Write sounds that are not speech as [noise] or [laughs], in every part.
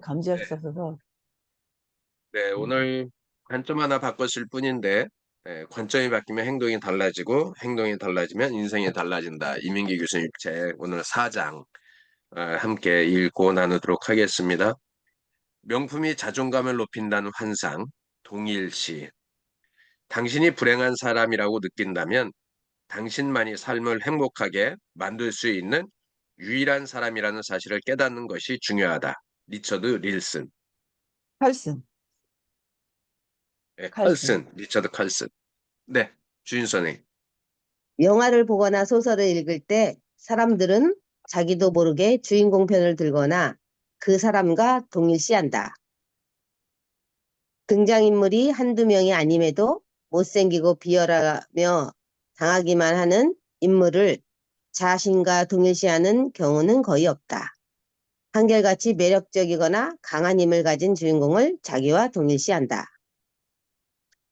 감지할 네. 수 없어서 네, 오늘 관점 하나 바꿨을 뿐인데 예, 관점이 바뀌면 행동이 달라지고 행동이 달라지면 인생이 달라진다. 이민기 교수님 책 오늘 4장 어, 함께 읽고 나누도록 하겠습니다. 명품이 자존감을 높인다는 환상, 동일시. 당신이 불행한 사람이라고 느낀다면 당신만이 삶을 행복하게 만들 수 있는 유일한 사람이라는 사실을 깨닫는 것이 중요하다. 리처드 릴슨. 칼슨 네, 칼슨. 칼슨, 리처드 칼슨. 네, 주인 선생님. 영화를 보거나 소설을 읽을 때 사람들은 자기도 모르게 주인공 편을 들거나 그 사람과 동일시한다. 등장인물이 한두 명이 아님에도 못생기고 비열하며 당하기만 하는 인물을 자신과 동일시하는 경우는 거의 없다. 한결같이 매력적이거나 강한 힘을 가진 주인공을 자기와 동일시한다.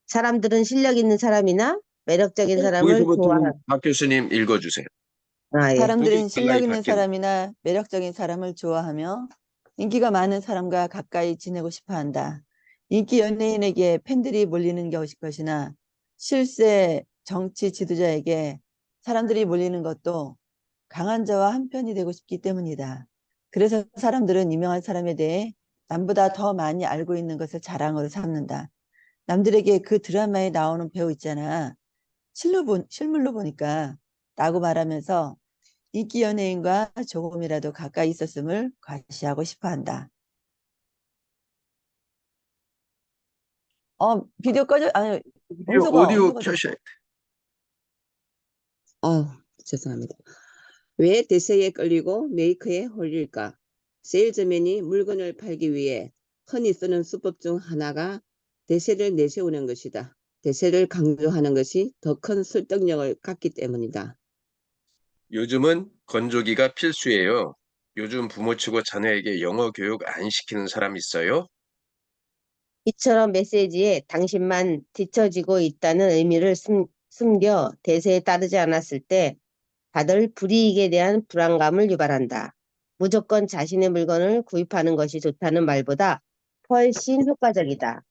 사람들은 실력 있는 사람이나 매력적인 사람을 거기서부터 좋아하. 박 교수님 읽어주세요. 아, 예. 사람들은 실력 있는 사람이나 매력적인 사람을 좋아하며 인기가 많은 사람과 가까이 지내고 싶어 한다. 인기 연예인에게 팬들이 몰리는 것이- 것이나 실세 정치 지도자에게 사람들이 몰리는 것도 강한 자와 한편이 되고 싶기 때문이다. 그래서 사람들은 유명한 사람에 대해 남보다 더 많이 알고 있는 것을 자랑으로 삼는다. 남들에게 그 드라마에 나오는 배우 있잖아. 실로 본, 실물로 보니까 라고 말하면서 인기 연예인과 조금이라도 가까이 있었음을 과시하고 싶어 한다. 어, 비디오 꺼져, 아니, 오디오, 오디오 켜셔야 돼. 아, 죄송합니다. 왜 대세에 끌리고 메이커에 홀릴까? 세일즈맨이 물건을 팔기 위해 흔히 쓰는 수법 중 하나가 대세를 내세우는 것이다. 대세를 강조하는 것이 더 큰 설득력을 갖기 때문이다. 요즘은 건조기가 필수예요. 요즘 부모치고 자녀에게 영어 교육 안 시키는 사람 있어요? 이처럼 메시지에 당신만 뒤처지고 있다는 의미를 숨, 숨겨 대세에 따르지 않았을 때 다들 불이익에 대한 불안감을 유발한다. 무조건 자신의 물건을 구입하는 것이 좋다는 말보다 훨씬 효과적이다.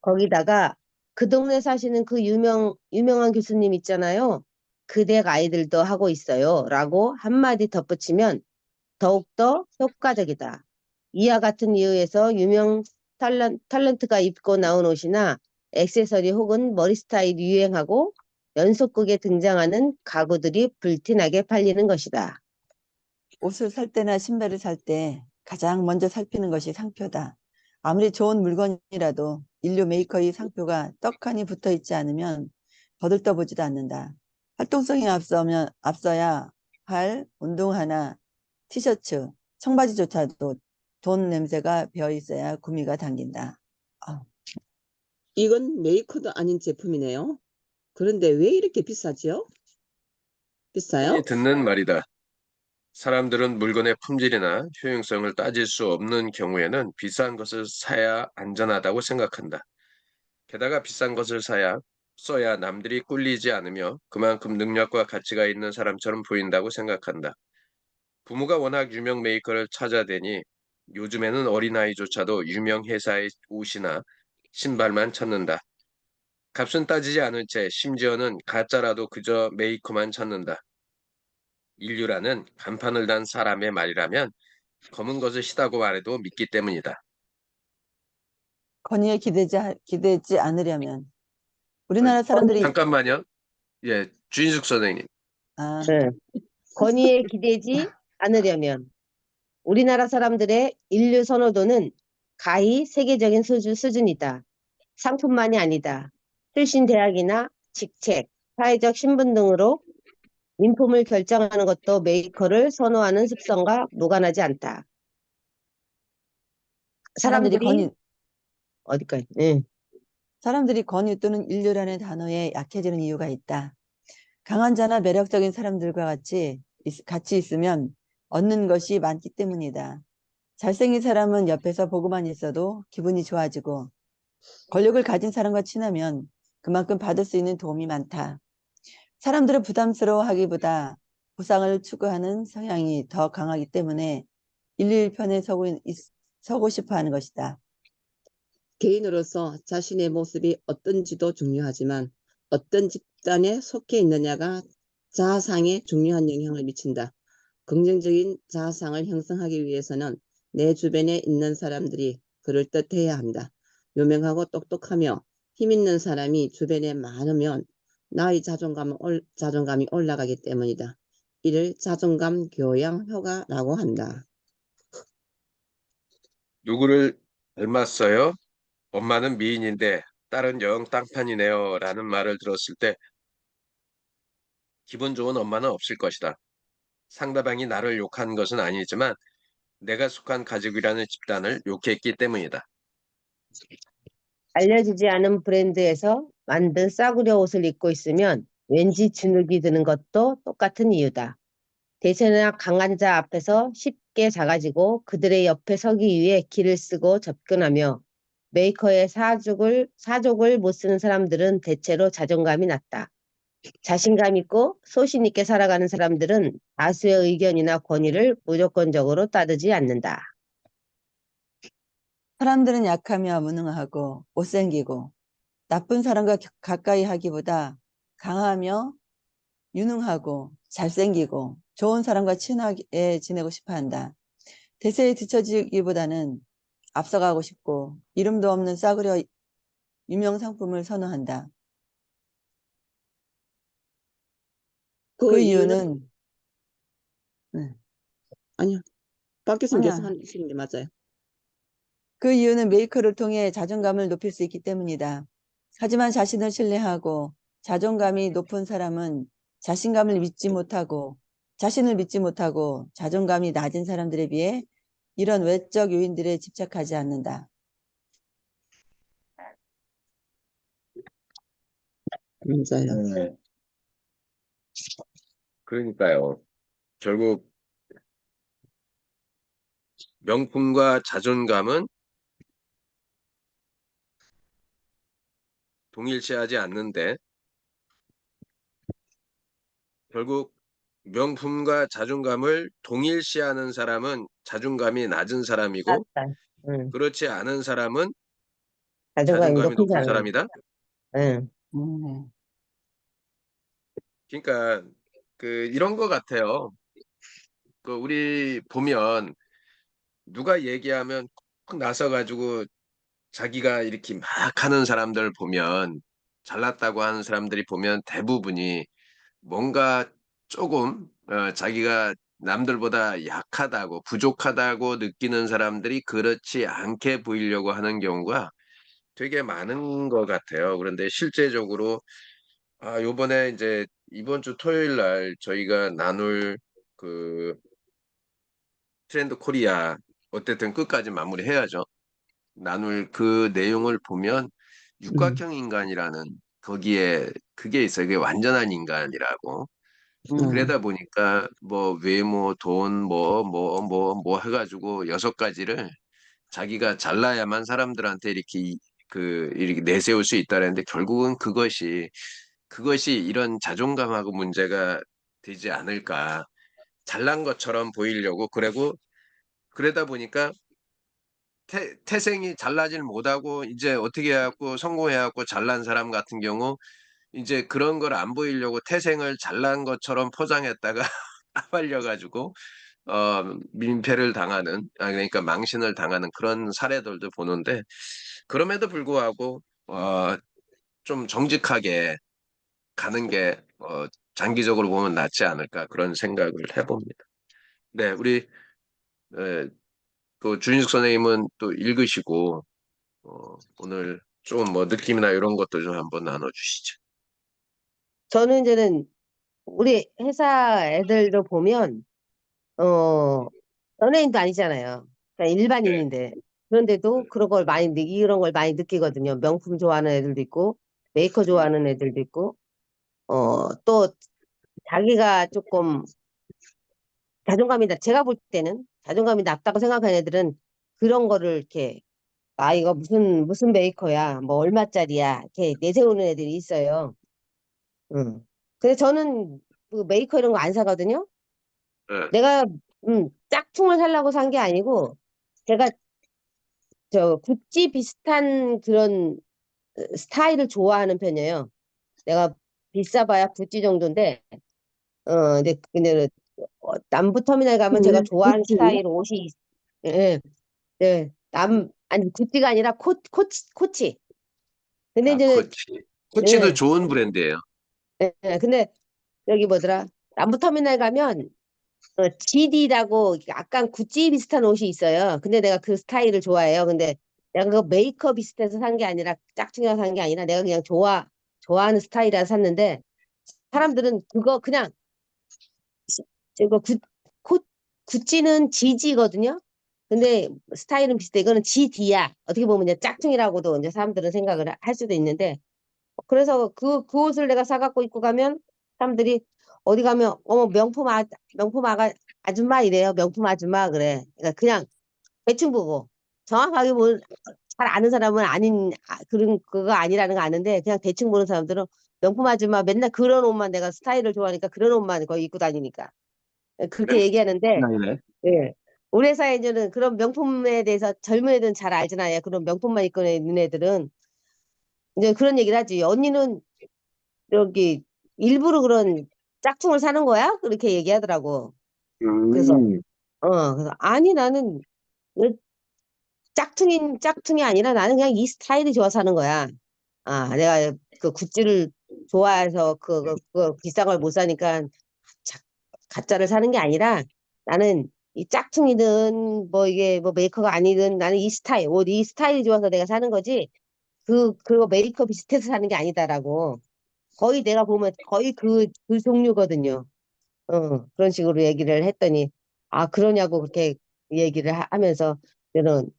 거기다가 그 동네 사시는 그 유명, 유명한 교수님 있잖아요. 그댁 아이들도 하고 있어요. 라고 한마디 덧붙이면 더욱더 효과적이다. 이와 같은 이유에서 유명 탤런, 탤런트가 입고 나온 옷이나 액세서리 혹은 머리 스타일이 유행하고 연속극에 등장하는 가구들이 불티나게 팔리는 것이다. 옷을 살 때나 신발을 살 때 가장 먼저 살피는 것이 상표다. 아무리 좋은 물건이라도 인류 메이커의 상표가 떡하니 붙어 있지 않으면 거들떠보지도 않는다. 활동성이 앞서면 앞서야 할 운동화나 티셔츠, 청바지조차도 돈 냄새가 배어 있어야 구미가 당긴다. 이건 메이커도 아닌 제품이네요. 그런데 왜 이렇게 비싸지요? 비싸요? 흔히 듣는 말이다. 사람들은 물건의 품질이나 효용성을 따질 수 없는 경우에는 비싼 것을 사야 안전하다고 생각한다. 게다가 비싼 것을 사야 써야 남들이 꿀리지 않으며 그만큼 능력과 가치가 있는 사람처럼 보인다고 생각한다. 부모가 워낙 유명 메이커를 찾아대니 요즘에는 어린아이조차도 유명 회사의 옷이나 신발만 찾는다. 값은 따지지 않은 채 심지어는 가짜라도 그저 메이커만 찾는다. 인류라는 간판을 단 사람의 말이라면 검은 것을 시다고 말해도 믿기 때문이다. 건의에 기대지, 하- 기대지 않으려면 우리나라 사람들이 잠깐만요. 예, 주인숙 선생님. 아, 네. 권위에 기대지 않으려면 우리나라 사람들의 인류 선호도는 가히 세계적인 수준, 수준이다. 상품만이 아니다. 출신 대학이나 직책, 사회적 신분 등으로 인품을 결정하는 것도 메이커를 선호하는 습성과 무관하지 않다. 사람들이 사람들이 건의, 어디까지? 응. 사람들이 권위 또는 인류라는 단어에 약해지는 이유가 있다. 강한 자나 매력적인 사람들과 같이, 있- 같이 있으면 얻는 것이 많기 때문이다. 잘생긴 사람은 옆에서 보고만 있어도 기분이 좋아지고, 권력을 가진 사람과 친하면 그만큼 받을 수 있는 도움이 많다. 사람들은 부담스러워하기보다 보상을 추구하는 성향이 더 강하기 때문에 인류 일편에 서고 있- 서고 싶어 하는 것이다. 개인으로서 자신의 모습이 어떤지도 중요하지만 어떤 집단에 속해 있느냐가 자아상에 중요한 영향을 미친다. 긍정적인 자아상을 형성하기 위해서는 내 주변에 있는 사람들이 그럴듯해야 한다. 유명하고 똑똑하며 힘 있는 사람이 주변에 많으면 나의 자존감, 자존감이 올라가기 때문이다. 이를 자존감 교양 효과라고 한다. 누구를 닮았어요? 엄마는 미인인데 딸은 영 땅판이네요. 라는 말을 들었을 때 기분 좋은 엄마는 없을 것이다. 상대방이 나를 욕한 것은 아니지만 내가 속한 가족이라는 집단을 욕했기 때문이다. 알려지지 않은 브랜드에서 만든 싸구려 옷을 입고 있으면 왠지 주눅이 드는 것도 똑같은 이유다. 대세나 강한 자 앞에서 쉽게 작아지고 그들의 옆에 서기 위해 길을 쓰고 접근하며 메이커의 사족을, 사족을 못 쓰는 사람들은 대체로 자존감이 낮다. 자신감 있고 소신 있게 살아가는 사람들은 다수의 의견이나 권위를 무조건적으로 따르지 않는다. 사람들은 약하며 무능하고 못생기고 나쁜 사람과 겨- 가까이 하기보다 강하며 유능하고 잘생기고 좋은 사람과 친하게 지내고 싶어 한다. 대세에 뒤처지기보다는 앞서가고 싶고 이름도 없는 싸구려 유명 상품을 선호한다. 그, 이유는 아니요. 박 교수님 아니야. 계속 하시는 게 맞아요. 그 이유는 메이커를 통해 자존감을 높일 수 있기 때문이다. 하지만 자신을 신뢰하고 자존감이 높은 사람은 자신감을 믿지 못하고 자신을 믿지 못하고 자존감이 낮은 사람들에 비해 이런 외적 요인들에 집착하지 않는다. 맞아요. 네. 그러니까요. 결국 명품과 자존감은 동일시하지 않는데 결국 명품과 자존감을 동일시하는 사람은 자존감이 낮은 사람이고 맞다. 응. 그렇지 않은 사람은 자존감이 자존감이 높은 높은 사람. 사람이다. 응. 음, 그러니까 그 이런 거 같아요. 그 우리 보면 누가 얘기하면 꼭 나서 가지고 자기가 이렇게 막 하는 사람들 보면 잘났다고 하는 사람들이 보면 대부분이 뭔가 조금 어, 자기가 남들보다 약하다고 부족하다고 느끼는 사람들이 그렇지 않게 보이려고 하는 경우가 되게 많은 것 같아요. 그런데 실제적으로 아, 요번에 이제 이번 주 토요일 날 저희가 나눌 그 트렌드 코리아 어쨌든 끝까지 마무리해야죠. 나눌 그 내용을 보면 육각형 인간이라는 거기에 그게 있어요. 그게 완전한 인간이라고. 음. 그러다 보니까 뭐 외모, 돈, 뭐 뭐 뭐 뭐 해가지고 여섯 가지를 자기가 잘나야만 사람들한테 이렇게 이- 그 이렇게 내세울 수 있다는데 결국은 그것이 그것이 이런 자존감하고 문제가 되지 않을까. 잘난 것처럼 보이려고 그러고 그러다 보니까 태, 태생이 잘나질 못하고 이제 어떻게 해갖고 성공해갖고 잘난 사람 같은 경우 이제 그런 걸 안 보이려고 태생을 잘난 것처럼 포장했다가 [laughs] 까발려가지고 어 민폐를 당하는 아 그러니까 망신을 당하는 그런 사례들도 보는데 그럼에도 불구하고 어 좀 정직하게 가는 게 어, 장기적으로 보면 낫지 않을까 그런 생각을 해봅니다. 네, 우리 에, 그 준식 선생님은 또 읽으시고 어, 오늘 좀 뭐 느낌이나 이런 것도 좀 한번 나눠주시죠. 저는 이제는 우리 회사 애들도 보면 어 연예인도 아니잖아요. 그냥 일반인인데 그런데도 그런 걸 많이 느 이런 걸 많이 느끼거든요. 명품 좋아하는 애들도 있고 메이커 좋아하는 애들도 있고 어 또 자기가 조금 자존감이 낮 제가 볼 때는 자존감이 낮다고 생각하는 애들은 그런 거를 이렇게 아 이거 무슨 무슨 메이커야 뭐 얼마짜리야 이렇게 내세우는 애들이 있어요. 음. 근데 저는 그 메이커 이런 거 안 사거든요. 네. 내가 음, 짝퉁을 살라고 산 게 아니고 제가 저 구찌 비슷한 그런 어, 스타일을 좋아하는 편이에요. 내가 비싸봐야 구찌 정도인데, 어, 근데, 근데, 어, 남부터미널 가면 제가 음, 좋아하는 구찌? 스타일 옷이, 있- 예, 네, 남, 아니, 구찌가 아니라 코, 코치, 코치. 근데 아, 이제, 코치. 코치도 예. 좋은 브랜드예요. 예, 예, 근데, 여기 뭐더라? 남부터미널 가면, 어, GD라고 약간 구찌 비슷한 옷이 있어요. 근데 내가 그 스타일을 좋아해요. 근데 내가 그 메이크업 비슷해서 산 게 아니라 짝퉁이라서 산 게 아니라 내가 그냥 좋아 좋아하는 스타일이라 샀는데 사람들은 그거 그냥 이거 구, 코, 구찌는 GG거든요. 근데 스타일은 비슷해. 이거는 GD야. 어떻게 보면 이제 짝퉁이라고도 이제 사람들은 생각을 할 수도 있는데 그래서 그, 그 옷을 내가 사갖고 입고 가면 사람들이 어디 가면 어머 명품 아 명품 아가 아줌마 이래요. 명품 아줌마 그래. 그러니까 그냥 대충 보고 정확하게 뭘 잘 아는 사람은 아닌 아, 그런 그거 아니라는 거 아는데 그냥 대충 보는 사람들은 명품 아줌마 맨날 그런 옷만 내가 스타일을 좋아하니까 그런 옷만 거의 입고 다니니까 그렇게 네. 얘기하는데 아니네. 예. 우리 회사에는 그런 명품에 대해서 젊은 애들은 잘 알잖아요. 그런 명품만 입고 있는 애들은 이제 그런 얘기를 하지. 언니는 여기 일부러 그런 짝퉁을 사는 거야? 그렇게 얘기하더라고. 그래서 음. 어, 그래서 아니 나는 왜 짝퉁인 짝퉁이 아니라 나는 그냥 이 스타일이 좋아서 사는 거야. 아, 내가 그 굿즈를 좋아해서 그, 그, 그 비싼 걸 못 사니까 자, 가짜를 사는 게 아니라 나는 이 짝퉁이든 뭐 이게 뭐 메이커가 아니든 나는 이 스타일, 옷 이 스타일이 좋아서 내가 사는 거지. 그, 그거 메이커 비슷해서 사는 게 아니다라고. 거의 내가 보면 거의 그, 그 종류거든요. 어, 그런 식으로 얘기를 했더니, 아, 그러냐고 그렇게 얘기를 하, 하면서, 저는,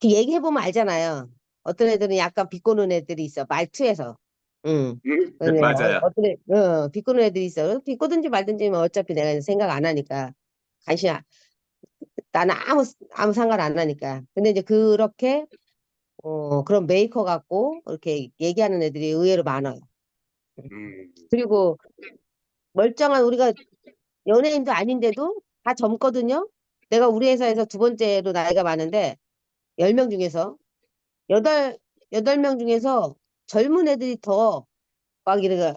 이렇게 얘기해 보면 알잖아요. 어떤 애들은 약간 비꼬는 애들이 있어, 말투에서. 응. 근데 [laughs] 맞아요. 어, 어떤 애, 어, 비꼬는 애들이 있어. 비꼬든지 말든지 뭐 어차피 내가 생각 안 하니까. 관심, 안- 나는 아무, 아무 상관 안 하니까. 근데 이제 그렇게, 어, 그런 메이커 같고, 이렇게 얘기하는 애들이 의외로 많아요. 음. 그리고 멀쩡한 우리가 연예인도 아닌데도 다 젊거든요. 내가 우리 회사에서 두 번째로 나이가 많은데 10명 중에서 여덟 여덟 명 중에서 젊은 애들이 더 막 이렇게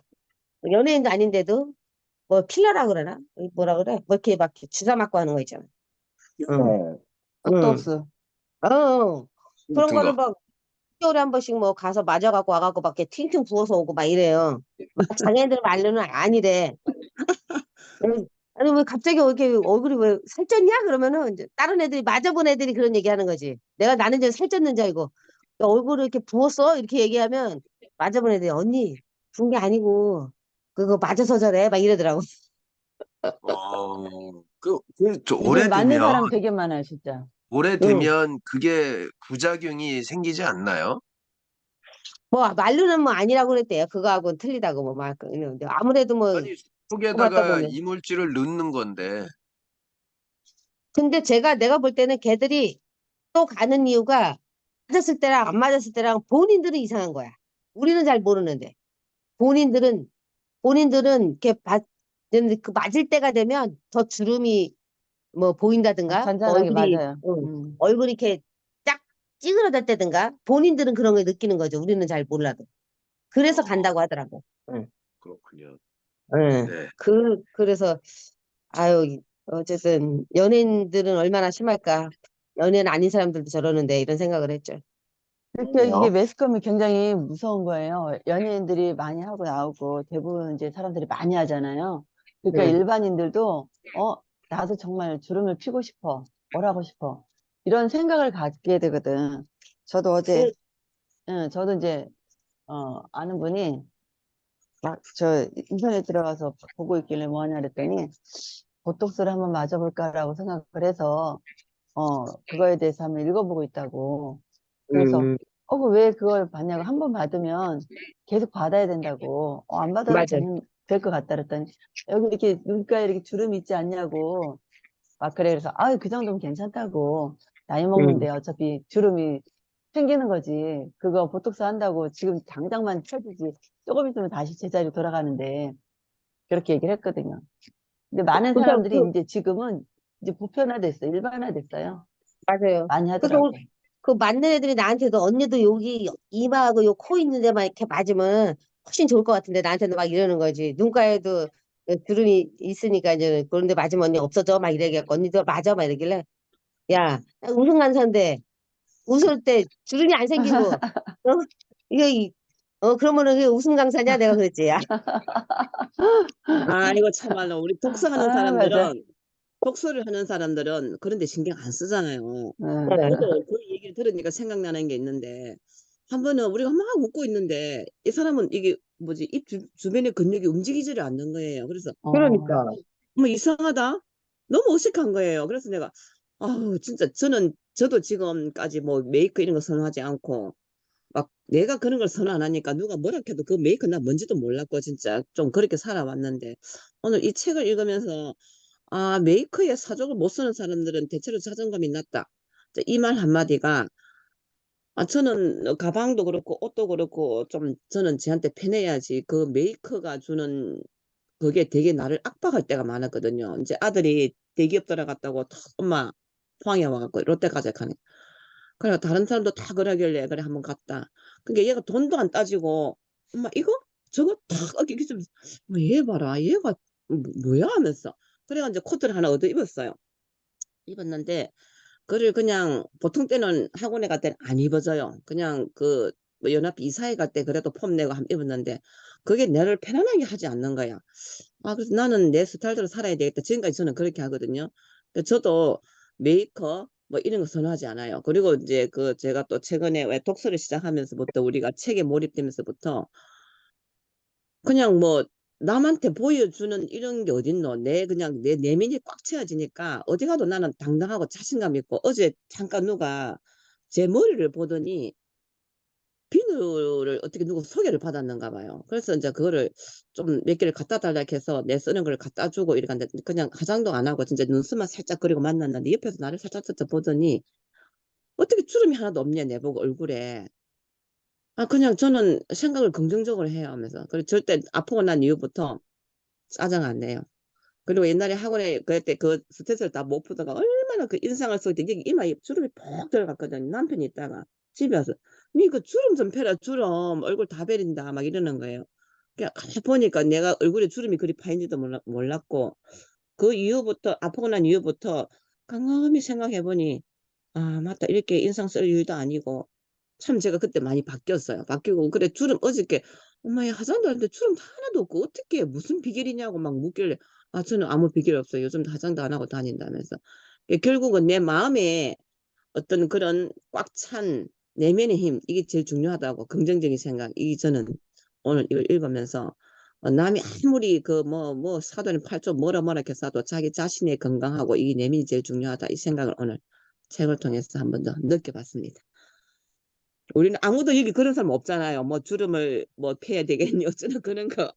연예인도 아닌데도 뭐 킬러라 그러나? 뭐라 그래? 뭐 이렇게 막 주사 맞고 하는 거 있잖아. 응. 보톡스. 어, 어. 그런 거를 거. 막 6개월에 한 번씩 뭐 가서 맞아갖고 와갖고 막 이렇게 팅팅 부어서 오고 막 이래요. 장애인들 말로는 아니래. 음, 아니 왜 갑자기 왜 이렇게 얼굴이 왜 살쪘냐? 그러면은 이제 다른 애들이 맞아본 애들이 그런 얘기 하는 거지. 내가 나는 이제 살쪘는 줄 알고 야, 얼굴을 이렇게 부었어 이렇게 얘기하면 맞아본 애들이 언니 부은 게 아니고 그거 맞아서 저래 막 이러더라고. 어, 그, 그, 저 요즘 맞는 오래되면, 사람 되게 많아요, 진짜. 오래되면 그게 부작용이 생기지 않나요? 뭐 말로는 뭐 아니라고 그랬대요. 그거하고는 틀리다고 뭐 막. 근데 아무래도 뭐 아니, 속에다가 보면. 이물질을 넣는 건데, 근데 제가 내가 볼 때는 걔들이 또 가는 이유가 맞았을 때랑 안 맞았을 때랑 본인들은 이상한 거야. 우리는 잘 모르는데 본인들은 본인들은 이렇게 받, 그 맞을 때가 되면 더 주름이 뭐 보인다든가 뭐 잔잔하게 얼굴이 맞아요. 응, 음. 얼굴이 이렇게 쫙 찌그러졌다든가 본인들은 그런 걸 느끼는 거죠. 우리는 잘 몰라도. 그래서 어. 간다고 하더라고. 그렇군요. 응. 네. 그 그래서 아유 이- 어쨌든 연예인들은 얼마나 심할까. 연예인 아닌 사람들도 저러는데 이런 생각을 했죠. 이렇게 이게? 매스컴이 굉장히 무서운 거예요. 연예인들이 많이 하고 나오고 대부분 이제 사람들이 많이 하잖아요. 그러니까 네. 일반인들도 어, 나도 정말 주름을 피고 싶어. 뭘 하고 싶어. 이런 생각을 갖게 되거든. 저도 어제, 응, 저도 이제, 어, 아는 분이 막 저 인터넷 들어가서 보고 있길래 뭐 하냐 그랬더니 보톡스를 한번 맞아볼까라고 생각을 해서 어, 그거에 대해서 한번 읽어보고 있다고. 그래서 음, 어, 그 왜 그걸 받냐고. 한번 받으면 계속 받아야 된다고. 어, 안 받아도 맞아. 될것 같다 그랬더니, 여기 이렇게 눈가에 이렇게 주름이 있지 않냐고. 막 그래. 그래서, 아, 그 정도면 괜찮다고. 나이 먹는데 어차피 주름이 생기는 거지. 그거 보톡스 한다고 지금 당장만 쳐주지. 조금 있으면 다시 제자리로 돌아가는데. 그렇게 얘기를 했거든요. 근데 많은 그러니까 사람들이 그- 이제 지금은 이제 보편화됐어요. 일반화됐어요. 맞아요. 많이 그래서 하더라고. 우리- 그 맞는 애들이 나한테도 언니도 여기 이마하고 요 코 있는 데만 이렇게 맞으면 훨씬 좋을 것 같은데 나한테도 막 이러는 거지. 눈가에도 주름이 있으니까 이제 그런데 맞으면 언니 없어져 막 이래갖고 언니도 맞아 막 이러길래 야, 나 웃음 간사인데 웃을 때 주름이 안 생기고 어? 이거 이- 어 그러면은 그게 웃음 강사냐 내가 그랬지. 야. [laughs] 아, 이거 참말로 우리 독서하는 아, 사람들은 독서를 하는 사람들은 그런 데 신경 안 쓰잖아요. 응. 네. 저도 그 얘기를 들으니까 생각나는 게 있는데 한 번은 우리가 막 웃고 있는데 이 사람은 이게 뭐지 입 주, 주변의 근육이 움직이지를 않는 거예요. 그래서 어. 그러니까. 뭐 이상하다. 너무 어색한 거예요. 그래서 내가 아우 진짜 저는 저도 지금까지 뭐 메이크 이런 거 선호하지 않고 막 내가 그런 걸 선호 안 하니까 누가 뭐라 해도 그 메이크 나 뭔지도 몰랐고 진짜 좀 그렇게 살아왔는데 오늘 이 책을 읽으면서 아 메이크에 사족을 못 쓰는 사람들은 대체로 자존감이 낮다. 이 말 한마디가 아 저는 가방도 그렇고 옷도 그렇고 좀 저는 저한테 편해야지 그 메이크가 주는 그게 되게 나를 압박할 때가 많았거든요. 이제 아들이 대기업 들어갔다고 다 엄마 포항에 와갖고 롯데까지 가네. 그래 다른 사람도 다 그러길래 그래 한번 갔다. 그게 얘가 돈도 안 따지고 엄마 이거 저거 다 이게 좀얘 봐라 얘가 뭐- 뭐야 하면서 그래가 이제 코트를 하나 얻어 입었어요. 입었는데 그를 그냥 보통 때는 학원에 갈 때는 안 입어져요. 그냥 그 뭐 연합 이사회 갈 때 그래도 폼 내고 한번 입었는데 그게 나를 편안하게 하지 않는 거야. 아, 그래서 나는 내 스타일대로 살아야 되겠다. 지금까지 저는 그렇게 하거든요. 저도 메이커 뭐 이런 거 선호하지 않아요. 그리고 이제 그 제가 또 최근에 왜 독서를 시작하면서부터 우리가 책에 몰입되면서부터 그냥 뭐 남한테 보여주는 이런 게 어딨노? 내 그냥 내 내면이 꽉 채워지니까 어디 가도 나는 당당하고 자신감 있고 어제 잠깐 누가 제 머리를 보더니 비누를 어떻게 누구 소개를 받았는가 봐요. 그래서 이제 그거를 좀 몇 개를 갖다 달라 해서 내 쓰는 걸 갖다 주고 이러는데 그냥 화장도 안 하고 진짜 눈썹만 살짝 그리고 만났는데 옆에서 나를 살짝 살짝 보더니 어떻게 주름이 하나도 없냐 내보고 얼굴에 아 그냥 저는 생각을 긍정적으로 해요 하면서 그리고 절대 아프고 난 이후부터 짜증 안 내요. 그리고 옛날에 학원에 그때 그 스트레스를 다 못 푸다가 얼마나 그 인상을 쓰고 이게 이마에 주름이 푹 들어갔거든요. 남편이 있다가 집에 와서 니 그 주름 좀 펴라 주름 얼굴 다 베린다 막 이러는 거예요. 그냥 가만히 보니까 내가 얼굴에 주름이 그리 파인지도 몰랐고 그 이후부터 아프고 난 이후부터 곰곰이 생각해 보니 아 맞다 이렇게 인상 쓸 일도 아니고 참 제가 그때 많이 바뀌었어요. 바뀌고 그래 주름 어저께 엄마야 화장도 하는데 주름 하나도 없고 어떻게 무슨 비결이냐고 막 묻길래 아 저는 아무 비결 없어요. 요즘 화장도 안 하고 다닌다면서 예, 결국은 내 마음에 어떤 그런 꽉 찬 내면의 힘 이게 제일 중요하다고 긍정적인 생각 이 저는 오늘 이걸 읽으면서 어, 남이 아무리 그 뭐뭐 사돈이 팔조 뭐라 뭐라 이렇게 써도 자기 자신의 건강하고 이 내면이 제일 중요하다 이 생각을 오늘 책을 통해서 한 번 더 느껴봤습니다. 우리는 아무도 여기 그런 사람 없잖아요. 뭐 주름을 뭐 펴야 되겠니 [laughs] 어쩌나 그런 거